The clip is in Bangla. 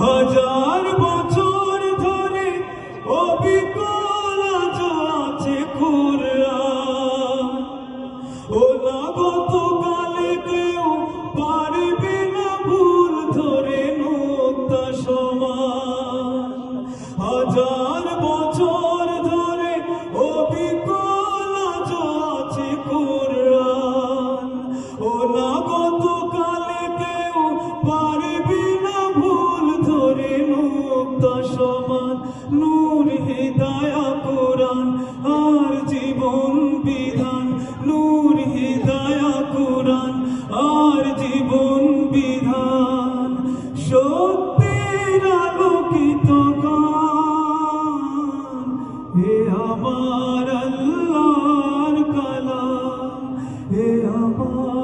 হাজার বছর ধরে অবিকল যাচ্ছে কুরআন ও না গতকালে কেউ পারবে না ভুল ধরে মুক্ত সমান হাজার বছর হেদায়া কোরআন আর জীবন বিধান। নূর হেদায়া কোরআন আর জীবন বিধান। সত্যের আলোকিত হে আমার আল্লাহর কালাম, হে আমার